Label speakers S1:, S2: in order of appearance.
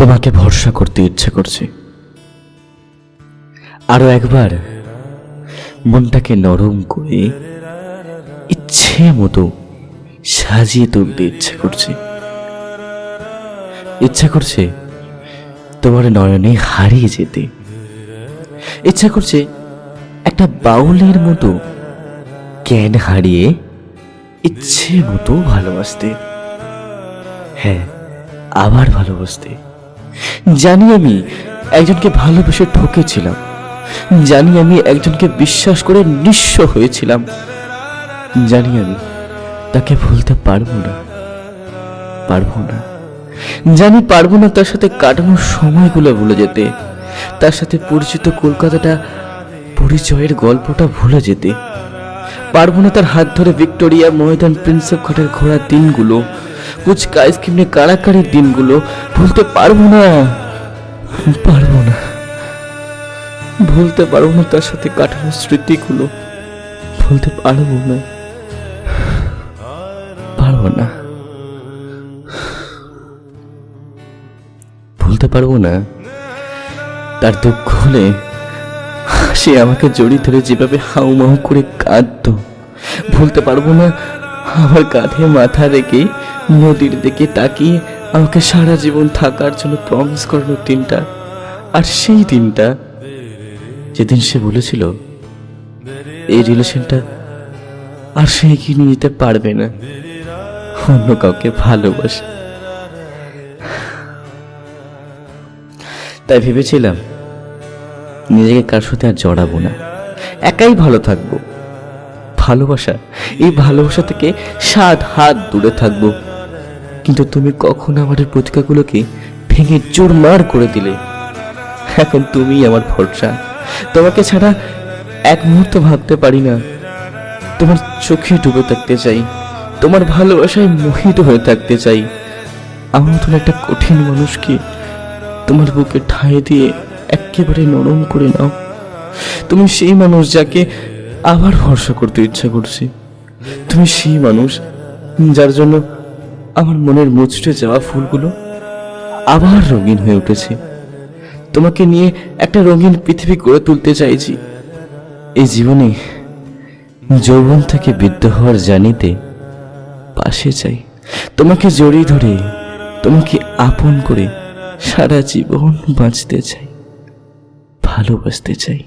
S1: তোমাকে ভরসা করতে ইচ্ছে করছে। আরও একবার মনটাকে নরম করে ইচ্ছে মতো সাজিয়ে তুলতে ইচ্ছে করছে। ইচ্ছা করছে তোমার নয়নে হারিয়ে যেতে। ইচ্ছা করছে একটা বাউলের মতো জ্ঞান হারিয়ে ইচ্ছে মতো ভালোবাসতে। হ্যাঁ আবার ভালোবাসতে। জানি আমি একজনকে ভালোবেসে ঠকেছিলাম। জানি আমি একজনকে বিশ্বাস করে নিঃস্ব হয়েছিলাম। জানি আমি তাকে ভুলতে পারব না। পারব না। জানি পারব না তার সাথে কাটানোর সময়গুলো ভুলে যেতে। তার সাথে পরিচিত কলকাতাটা, পরিচয়ের গল্পটা ভুলে যেতে। পারব না তার হাত ধরে ভিক্টোরিয়া ময়দান প্রিন্সেপ ঘাটের ঘোরার দিনগুলো ফুচকা আইসক্রিমে কাড়াকাড়ির দিনগুলো ভুলতে পারব না। পারব না। ভুলতে পারব না তার সাথে কাটানো স্মৃতিগুলো। ভুলতে পারব না। পারব না। ভুলতে পারব না। তার দুঃখ হলে সে আমাকে জড়িয়ে ধরে যেভাবে হাউ হাউমাউ করে কাঁদত। ভুলতে পারব না। আমার কাঁধে মাথা রেখে নদীর দিকে তাকিয়ে আমাকে সারা জীবন থাকার জন্য প্রমিস করানোর দিনটা আর সেই দিনটা যেদিন সে বলেছিল, এই রিলেশনটা আর সে এগিয়ে নিয়ে যেতে পারবে না। অন্য কাউকে ভালোবাসে। তাই ভেবেছিলাম, নিজেকে কার সাথে আর জড়াবো না। একাই ভালো থাকব। ভালোবাসা, এই ভালোবাসা থেকে সাত হাত দূরে থাকব। কিন্তু তুমি কখন আমার এই প্রতিজ্ঞাগুলোকে ভেঙে চুরমার করে দিলে? এখন তুমি আমার ভরসা। তোমাকে ছাড়া এক মুহূর্ত ভাবতে পারি না। তোমার চোখে ডুবে থাকতে চাই। তোমার ভালোবাসায় মোহিত হয়ে থাকতে চাই। আমার মতন একটা কঠিন মানুষকে তোমার বুকে ঠাঁই দিয়ে একেবারে নরম করে নাও। তুমি সেই মানুষ যাকে আবার ভরসা করতে ইচ্ছা করছি। তুমি সেই মানুষ যার জন্য আমার মনের মুচড়ে যাওয়া ফুলগুলো আবার রঙিন হয়ে উঠেছে। তোমাকে নিয়ে একটা রঙিন পৃথিবী গড়ে তুলতে চাইছি। এই জীবনে যৌবন থেকে বৃদ্ধ হওয়ার জানিতে পাশে চাই। তোমাকে জড়িয়ে ধরে, তোমাকে আপন করে সারা জীবন বাঁচতে চাই, ভালোবাসতে চাই।